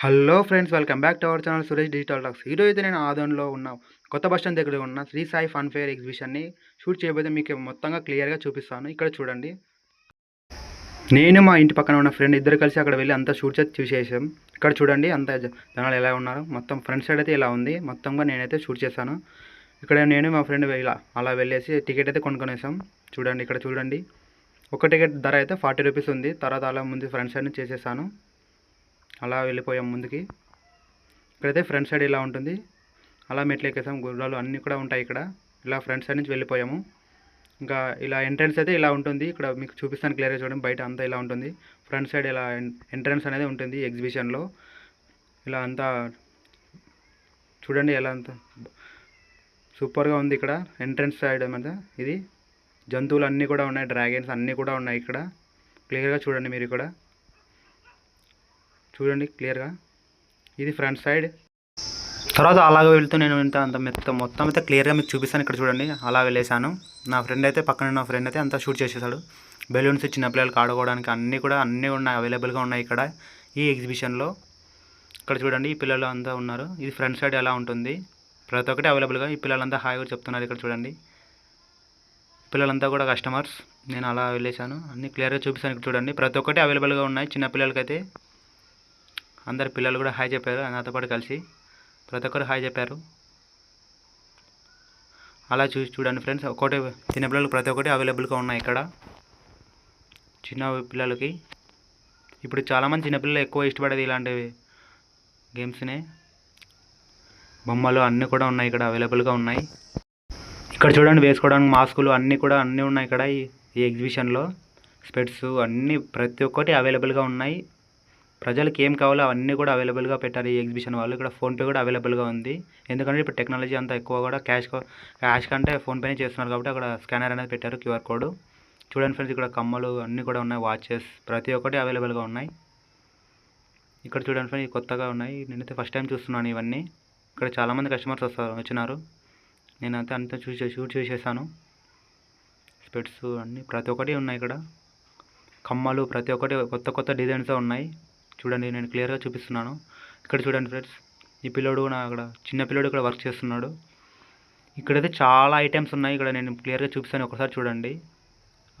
Hello friends welcome back to our channel Suresh digital talks. ఈరోజు అయితే నేను ఆదోన్లో ఉన్న కొత్త బస్ స్టాండ్ దగ్గర ఉన్న శ్రీ సాయి ఫన్ ఫేర్ ఎగ్జిబిషన్ని షూట్ చేయబోతే మీకు మొత్తంగా క్లియర్గా చూపిస్తాను. ఇక్కడ చూడండి. నేను మా ఇంటి పక్కన ఉన్న ఫ్రెండ్ ఇద్దరు కలిసి అక్కడ వెళ్ళి అంతా షూట్ చేసి చూసేసాం. ఇక్కడ చూడండి అంత జనాలు ఎలా ఉన్నారు? మొత్తం ఫ్రంట్ సైడ్ అయితే ఇలా ఉంది. మొత్తంగా నేనైతే షూట్ చేశాను. ఇక్కడ నేను మా ఫ్రెండ్ ఇలా అలా వెళ్ళేసి టికెట్ అయితే కొనుక్కునేసాం. చూడండి ఇక్కడ చూడండి. ఒక టికెట్ ధర అయితే ఫార్టీ రూపీస్ ఉంది. తర్వాత అలా ముందు ఫ్రంట్ సైడ్ చేసేసాను. అలా వెళ్ళిపోయాం ముందుకి. ఇక్కడైతే ఫ్రంట్ సైడ్ ఇలా ఉంటుంది. అలా మెట్లు ఎక్కేసాం. గుర్రాలు అన్నీ కూడా ఉంటాయి ఇక్కడ. ఇలా ఫ్రంట్ సైడ్ నుంచి వెళ్ళిపోయాము. ఇంకా ఇలా ఎంట్రన్స్ అయితే ఇలా ఉంటుంది. ఇక్కడ మీకు చూపిస్తాను క్లియర్గా చూడండి. బయట అంతా ఇలా ఉంటుంది. ఫ్రంట్ సైడ్ ఇలా ఎంట్రన్స్ అనేది ఉంటుంది ఎగ్జిబిషన్లో. ఇలా అంతా చూడండి ఎలా అంతా సూపర్గా ఉంది ఇక్కడ ఎంట్రన్స్ సైడ్ మీద ఇది జంతువులు అన్నీ కూడా ఉన్నాయి. డ్రాగన్స్ అన్నీ కూడా ఉన్నాయి ఇక్కడ. క్లియర్గా చూడండి మీరు ఇక్కడ. చూడండి క్లియర్గా ఇది ఫ్రంట్ సైడ్ తర్వాత అలాగ వెళ్తూ నేను ఇంత అంత మెత్త మొత్తం అయితే క్లియర్గా మీకు చూపిస్తాను ఇక్కడ చూడండి. అలా వెళ్ళేసాను నా ఫ్రెండ్ అయితే పక్కన ఉన్న ఫ్రెండ్ అయితే అంతా షూట్ చేసేసాడు. బెలూన్స్ చిన్నపిల్లలకి ఆడుకోవడానికి అన్నీ కూడా అన్నీ ఉన్నాయి అవైలబుల్గా ఉన్నాయి ఇక్కడ. ఈ ఎగ్జిబిషన్లో ఇక్కడ చూడండి ఈ పిల్లలు అంతా ఉన్నారు. ఇది ఫ్రంట్ సైడ్ ఎలా ఉంటుంది? ప్రతి ఒక్కటి అవైలబుల్గా ఈ పిల్లలంతా హాయిగా చెప్తున్నారు ఇక్కడ చూడండి. పిల్లలంతా కూడా కస్టమర్స్ నేను అలా వెళ్ళేసాను అన్నీ క్లియర్గా చూపిస్తాను ఇక్కడ చూడండి. ప్రతి ఒక్కటి అవైలబుల్గా ఉన్నాయి. చిన్నపిల్లలకైతే అందరు పిల్లలు కూడా హాయ్ చెప్పారు నాతో పాటు కలిసి. ప్రతి ఒక్కరు హాయ్ చెప్పారు. అలా చూసి చూడండి ఫ్రెండ్స్ ఒకటి చిన్నపిల్లలు ప్రతి ఒక్కటి అవైలబుల్గా ఉన్నాయి ఇక్కడ. చిన్న పిల్లలకి. ఇప్పుడు చాలామంది చిన్నపిల్లలు ఎక్కువ ఇష్టపడేది ఇలాంటివి గేమ్స్నే బొమ్మలు అన్నీ కూడా ఉన్నాయి ఇక్కడ అవైలబుల్గా ఉన్నాయి. ఇక్కడ చూడండి వేసుకోవడానికి మాస్కులు అన్నీ కూడా అన్నీ ఉన్నాయి ఇక్కడ ఈ ఈ ఎగ్జిబిషన్లో స్పెట్స్ అన్నీ ప్రతి ఒక్కటి అవైలబుల్గా ఉన్నాయి. ప్రజలకు ఏం కావాలో అవన్నీ కూడా అవైలబుల్గా పెట్టారు ఈ ఎగ్జిబిషన్ వాళ్ళు ఇక్కడ ఫోన్పే కూడా అవైలబుల్గా ఉంది. ఎందుకంటే ఇప్పుడు టెక్నాలజీ అంతా ఎక్కువ కూడా క్యాష్ క్యాష్ కంటే ఫోన్పేనే చేస్తున్నారు కాబట్టి అక్కడ స్కానర్ అనేది పెట్టారు క్యూఆర్ కోడ్ చూడండి ఫ్రెండ్స్ ఇక్కడ కమ్మలు అన్నీ కూడా ఉన్నాయి వాచెస్ ప్రతి ఒక్కటి అవైలబుల్గా ఉన్నాయి. ఇక్కడ చూడండి ఫ్రెండ్స్ కొత్తగా ఉన్నాయి. నేనైతే ఫస్ట్ టైం చూస్తున్నాను ఇవన్నీ. ఇక్కడ చాలామంది కస్టమర్స్ వస్తారు వచ్చినారు. నేనైతే అంతా చూసి షూట్ చేసేసాను. స్పెట్స్ అన్నీ ప్రతి ఒక్కటి ఉన్నాయి ఇక్కడ. కమ్మలు ప్రతి ఒక్కటి కొత్త కొత్త డిజైన్స్ ఉన్నాయి. చూడండి నేను క్లియర్గా చూపిస్తున్నాను. ఇక్కడ చూడండి ఫ్రెండ్స్ ఈ పిల్లోడు నా అక్కడ చిన్న పిల్లోడు ఇక్కడ వర్క్ చేస్తున్నాడు. ఇక్కడైతే చాలా ఐటమ్స్ ఉన్నాయి. ఇక్కడ నేను క్లియర్గా చూపిస్తాను. ఒకసారి చూడండి.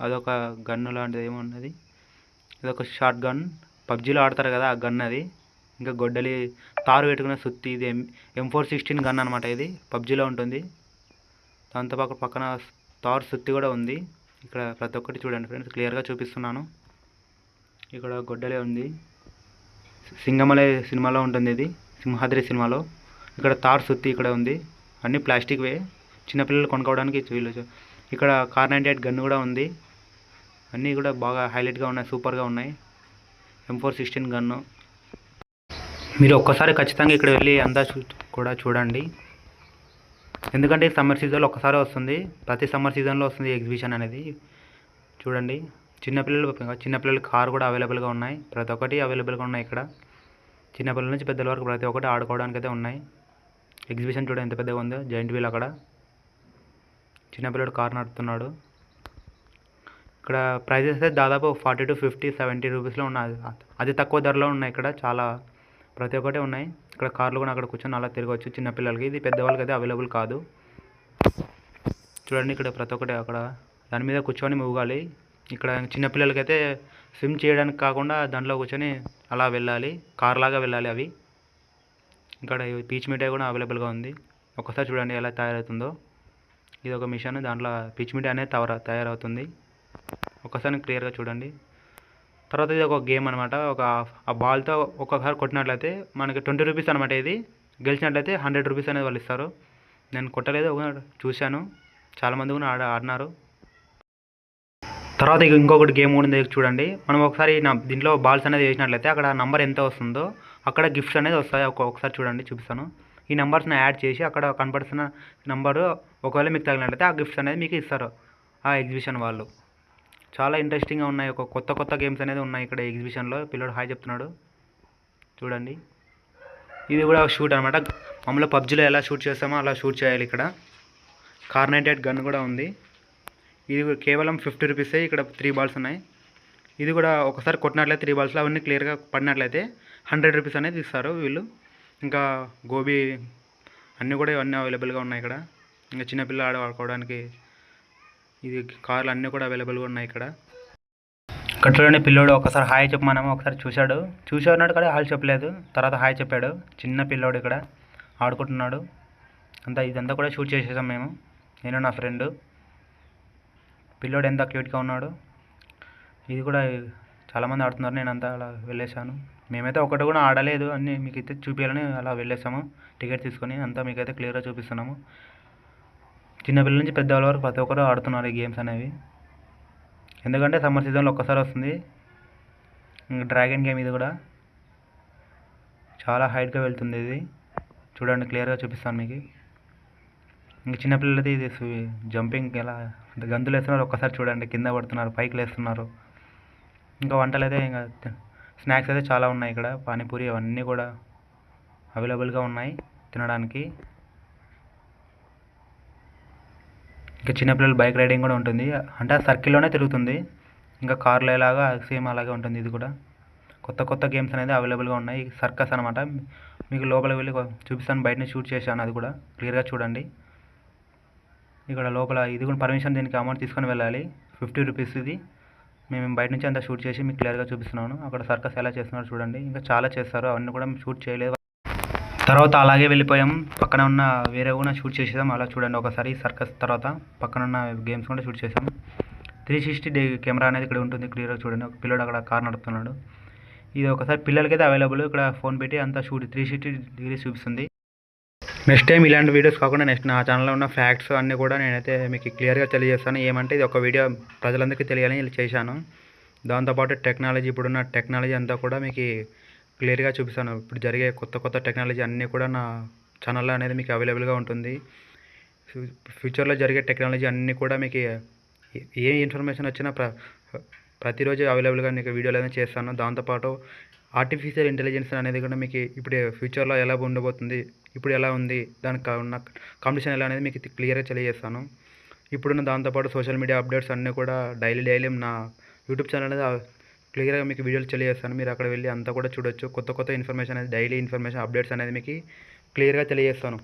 అదొక గన్ను లాంటిది ఏమో ఉన్నది. ఇదొక షార్ట్ గన్. పబ్జీలో ఆడతారు కదా ఆ గన్ అది. ఇంకా గొడ్డలి తారు పెట్టుకున్న సుత్తి. ఇది M M four sixteen gun అనమాట ఇది. పబ్జీలో ఉంటుంది. దాంతో పక్క పక్కన తారు సుత్తి కూడా ఉంది. ఇక్కడ ప్రతి ఒక్కటి చూడండి ఫ్రెండ్స్ క్లియర్గా చూపిస్తున్నాను. ఇక్కడ గొడ్డలే ఉంది. సింగమలై సినిమాలో ఉంటుంది ఇది సింహాద్రి సినిమాలో. ఇక్కడ తార్ సుత్తి ఇక్కడ ఉంది. అన్నీ ప్లాస్టిక్వే చిన్నపిల్లలు కొనుక్కోవడానికి వీళ్ళు ఇక్కడ కార్ నైంటీ ఎయిట్ గన్ కూడా ఉంది. అన్నీ కూడా బాగా హైలైట్గా ఉన్నాయి సూపర్గా ఉన్నాయి. ఎం ఫోర్ సిక్స్టీన్ గన్ను మీరు ఒక్కసారి ఖచ్చితంగా ఇక్కడ వెళ్ళి అందా చూ కూడా చూడండి. ఎందుకంటే సమ్మర్ సీజన్లో ఒక్కసారి వస్తుంది. ప్రతి సమ్మర్ సీజన్లో వస్తుంది ఎగ్జిబిషన్ అనేది. చూడండి. చిన్నపిల్లలు చిన్నపిల్లల కార్ కూడా అవైలబుల్గా ఉన్నాయి. ప్రతి ఒక్కటి అవైలబుల్గా ఉన్నాయి ఇక్కడ. చిన్నపిల్లల నుంచి పెద్దల వరకు ప్రతి ఒక్కటి ఆడుకోవడానికి అయితే ఉన్నాయి. ఎగ్జిబిషన్ చూడండి ఎంత పెద్దగా ఉందో. జాయింట్ వీల్ అక్కడ. చిన్నపిల్లడు కార్ నడుపుతున్నాడు. ఇక్కడ ప్రైజెస్ అయితే దాదాపు ఫార్టీ టు ఫిఫ్టీ సెవెంటీ రూపీస్లో ఉన్నాయి. అతి తక్కువ ధరలో ఉన్నాయి ఇక్కడ. చాలా ప్రతి ఒక్కటి ఉన్నాయి. ఇక్కడ కార్లు కూడా అక్కడ కూర్చొని అలా తిరగవచ్చు చిన్నపిల్లలకి ఇది పెద్దవాళ్ళకి అయితే అవైలబుల్ కాదు. చూడండి ఇక్కడ ప్రతి ఒక్కటి అక్కడ. దాని మీద కూర్చొని మూగాలి. ఇక్కడ చిన్నపిల్లలకైతే స్విమ్ చేయడానికి కాకుండా దాంట్లో కూర్చొని అలా వెళ్ళాలి. కార్ లాగా వెళ్ళాలి అవి. ఇక్కడ పీచ్ మిఠాయి కూడా అవైలబుల్గా ఉంది. ఒకసారి చూడండి ఎలా తయారవుతుందో. ఇది ఒక మిషన్ దాంట్లో పీచ్ మిఠాయి అనేది తవర తయారవుతుంది. ఒకసారి క్లియర్గా చూడండి. తర్వాత ఇది ఒక గేమ్ అనమాట ఒక ఆ బాల్తో ఒక్కొక్కసారి కొట్టినట్లయితే మనకి ట్వంటీ రూపీస్ అనమాట ఇది. గెలిచినట్లయితే హండ్రెడ్ రూపీస్ అనేది వాళ్ళు ఇస్తారు. నేను కొట్టలేదు ఒక చూశాను. చాలామంది కూడా ఆడ ఆడినారు. తర్వాత ఇక ఇంకొకటి గేమ్ ఉంది చూడండి. మనం ఒకసారి నా దీంట్లో బాల్స్ అనేది వేసినట్లయితే అక్కడ నంబర్ ఎంత వస్తుందో అక్కడ గిఫ్ట్స్ అనేది వస్తాయి. ఒక్కొక్కసారి ఒకసారి చూడండి చూపిస్తాను. ఈ నెంబర్స్ని యాడ్ చేసి అక్కడ కనపడుతున్న నెంబరు ఒకవేళ మీకు తగినట్లయితే ఆ గిఫ్ట్స్ అనేది మీకు ఇస్తారు ఆ ఎగ్జిబిషన్ వాళ్ళు. చాలా ఇంట్రెస్టింగ్గా ఉన్నాయి. ఒక కొత్త కొత్త గేమ్స్ అనేది ఉన్నాయి ఇక్కడ ఎగ్జిబిషన్లో పిల్లడు హాయ్ చెప్తున్నాడు. చూడండి. ఇది కూడా షూట్ అనమాట మామూలుగా పబ్జీలో ఎలా షూట్ చేస్తామో అలా షూట్ చేయాలి ఇక్కడ. కార్నైటెడ్ గన్ కూడా ఉంది. ఇది కేవలం ఫిఫ్టీ రూపీసే ఇక్కడ త్రీ బాల్స్ ఉన్నాయి. ఇది కూడా ఒకసారి కొట్టినట్లయితే త్రీ బాల్స్లో అవన్నీ క్లియర్గా పడినట్లయితే హండ్రెడ్ రూపీస్ అనేది ఇస్తారు వీళ్ళు. ఇంకా గోబీ అన్నీ కూడా ఇవన్నీ అవైలబుల్గా ఉన్నాయి ఇక్కడ. ఇంకా చిన్నపిల్ల ఆడ ఆడుకోవడానికి ఇది కార్లు అన్నీ కూడా అవైలబుల్గా ఉన్నాయి ఇక్కడ. ఇక్కడ చూడండి పిల్లోడు ఒకసారి హాయ్ చెప్పమన్నాము ఒకసారి చూశాడు. చూసి ఉన్నాడు కానీ హాయ్ చెప్పలేదు. తర్వాత హాయ్ చెప్పాడు. చిన్న పిల్లోడు ఇక్కడ ఆడుకుంటున్నాడు. అంతా ఇదంతా కూడా షూట్ చేసేసాం మేము. నేను నా ఫ్రెండ్. పిల్లోడు ఎంత క్యూట్గా ఉన్నాడు. ఇది కూడా చాలామంది ఆడుతున్నారు నేను అంతా అలా వెళ్ళేసాను మేమైతే ఒకటి కూడా ఆడలేదు అన్ని మీకైతే చూపించాలని అలా వెళ్ళేసాము టికెట్ తీసుకొని అంతా మీకైతే క్లియర్గా చూపిస్తున్నాము. చిన్నపిల్లల నుంచి పెద్దవాళ్ళ వరకు ప్రతి ఒక్కరు ఆడుతున్నారు ఈ గేమ్స్ అనేవి. ఎందుకంటే సమ్మర్ సీజన్లో ఒక్కసారి వస్తుంది. ఇంకా డ్రాగన్ గేమ్ ఇది కూడా. చాలా హైట్గా వెళ్తుంది ఇది. చూడండి క్లియర్గా చూపిస్తాను మీకు. ఇంక చిన్నపిల్లలది ఇది జంపింగ్ ఎలా గంతులు వేస్తున్నారు ఒక్కసారి చూడండి కింద పడుతున్నారు పైకి లేస్తున్నారు. ఇంకా వంటలు అయితే ఇంకా స్నాక్స్ అయితే చాలా ఉన్నాయి ఇక్కడ. పానీపూరి అవన్నీ కూడా అవైలబుల్గా ఉన్నాయి తినడానికి. ఇంకా చిన్నపిల్లలు బైక్ రైడింగ్ కూడా ఉంటుంది. అంటే ఆ సర్కిల్లోనే తిరుగుతుంది. ఇంకా కార్లు ఎలాగా సేమ్ అలాగే ఉంటుంది ఇది కూడా. కొత్త కొత్త గేమ్స్ అనేది అవైలబుల్గా ఉన్నాయి. సర్కస్ అనమాట మీకు లోపలికి వెళ్ళి చూపిస్తాను బయటనే షూట్ చేశాను అది కూడా. క్లియర్గా చూడండి. ఇక్కడ లోపల ఇది కూడా పర్మిషన్ దీనికి అమౌంట్ తీసుకొని వెళ్ళాలి. ఫిఫ్టీ రూపీస్ ఇది. మేము బయట నుంచి అంతా షూట్ చేసి మీకు క్లియర్గా చూపిస్తున్నాను. అక్కడ సర్కస్ ఎలా చేస్తున్నారో చూడండి. ఇంకా చాలా చేస్తారు. అవన్నీ కూడా మేము షూట్ చేయలేదు. తర్వాత అలాగే వెళ్ళిపోయాం. పక్కన ఉన్న వేరే కూడా షూట్ చేసేసాం. అలా చూడండి ఒకసారి సర్కస్ తర్వాత పక్కన ఉన్న గేమ్స్ కూడా షూట్ చేసాం. త్రీ సిక్స్టీ డే కెమెరా అనేది ఇక్కడ ఉంటుంది క్లియర్గా చూడండి. ఒక పిల్లడు అక్కడ కార్ నడుపుతున్నాడు. ఇది ఒకసారి పిల్లలకైతే అవైలబుల్. ఇక్కడ ఫోన్ పెట్టి అంతా షూట్ త్రీ సిక్స్టీ డిగ్రీస్ చూపిస్తుంది. నెక్స్ట్ టైం ఇలాంటి వీడియోస్ కాకుండా నెక్స్ట్ నా ఛానల్లో ఉన్న ఫ్యాక్ట్స్ అన్నీ కూడా నేనైతే మీకు క్లియర్గా తెలియజేస్తాను. ఏమంటే ఇది ఒక వీడియో ప్రజలందరికీ తెలియాలని ఇలా చేశాను. దాంతోపాటు టెక్నాలజీ ఇప్పుడున్న టెక్నాలజీ అంతా కూడా మీకు క్లియర్గా చూపిస్తాను. ఇప్పుడు జరిగే కొత్త కొత్త టెక్నాలజీ అన్నీ కూడా నా ఛానల్లో అనేది మీకు అవైలబుల్గా ఉంటుంది. ఫ్యూ- ఫ్యూచర్లో జరిగే టెక్నాలజీ అన్నీ కూడా మీకు ఏ- ఏ ఇన్ఫర్మేషన్ వచ్చినా ప్ర ప్రతిరోజు అవైలబుల్గా మీకు వీడియోలు అనేది చేస్తాను. దాంతోపాటు ఆర్టిఫిషియల్ ఇంటెలిజెన్స్ అనేది కూడా మీకు ఇప్పుడు ఫ్యూచర్లో ఎలా ఉండబోతుంది ఇప్పుడు ఎలా ఉంది? దానికి ఉన్న కాంపిటీషన్ ఎలా అనేది మీకు క్లియర్గా తెలియజేస్తాను. ఇప్పుడున్న దాంతోపాటు సోషల్ మీడియా అప్డేట్స్ అన్నీ కూడా డైలీ డైలీ నా యూట్యూబ్ ఛానల్ అనేది క్లియర్గా మీకు వీడియోలు తెలియజేస్తాను. మీరు అక్కడ వెళ్ళి అంతా కూడా చూడొచ్చు. కొత్త కొత్త ఇన్ఫర్మేషన్ అనేది డైలీ ఇన్ఫర్మేషన్ అప్డేట్స్ అనేది మీకు క్లియర్గా తెలియజేస్తాను.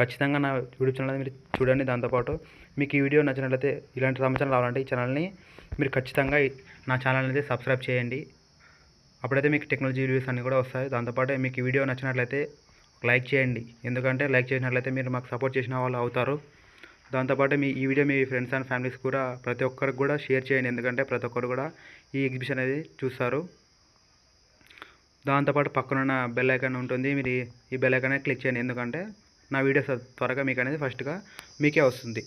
ఖచ్చితంగా నా యూట్యూబ్ ఛానల్ మీరు చూడండి. దాంతోపాటు మీకు ఈ వీడియో నచ్చినట్లయితే ఇలాంటి సమాచారం రావాలంటే ఈ ఛానల్ని మీరు ఖచ్చితంగా నా ఛానల్ అనేది సబ్స్క్రైబ్ చేయండి. అప్పుడైతే మీకు టెక్నాలజీ వీడియోస్ అన్నీ కూడా వస్తాయి. దాంతోపాటు మీకు ఈ వీడియో నచ్చినట్లయితే లైక్ చేయండి. ఎందుకంటే లైక్ చేసినట్లయితే మీరు మాకు సపోర్ట్ చేసిన వాళ్ళు అవుతారు. దాంతోపాటు మీ ఈ వీడియో మీ ఫ్రెండ్స్ అండ్ ఫ్యామిలీస్ కూడా ప్రతి ఒక్కరికి కూడా షేర్ చేయండి. ఎందుకంటే ప్రతి ఒక్కరు కూడా ఈ ఎగ్జిబిషన్ అనేది చూస్తారు. దాంతోపాటు పక్కనున్న బెల్ ఐకాన్ ఉంటుంది. మీరు ఈ- ఈ బెల్ ఐకాన్ క్లిక్ చేయండి. ఎందుకంటే నా వీడియోస్ త్వరగా మీకు అనేది ఫస్ట్గా మీకే వస్తుంది.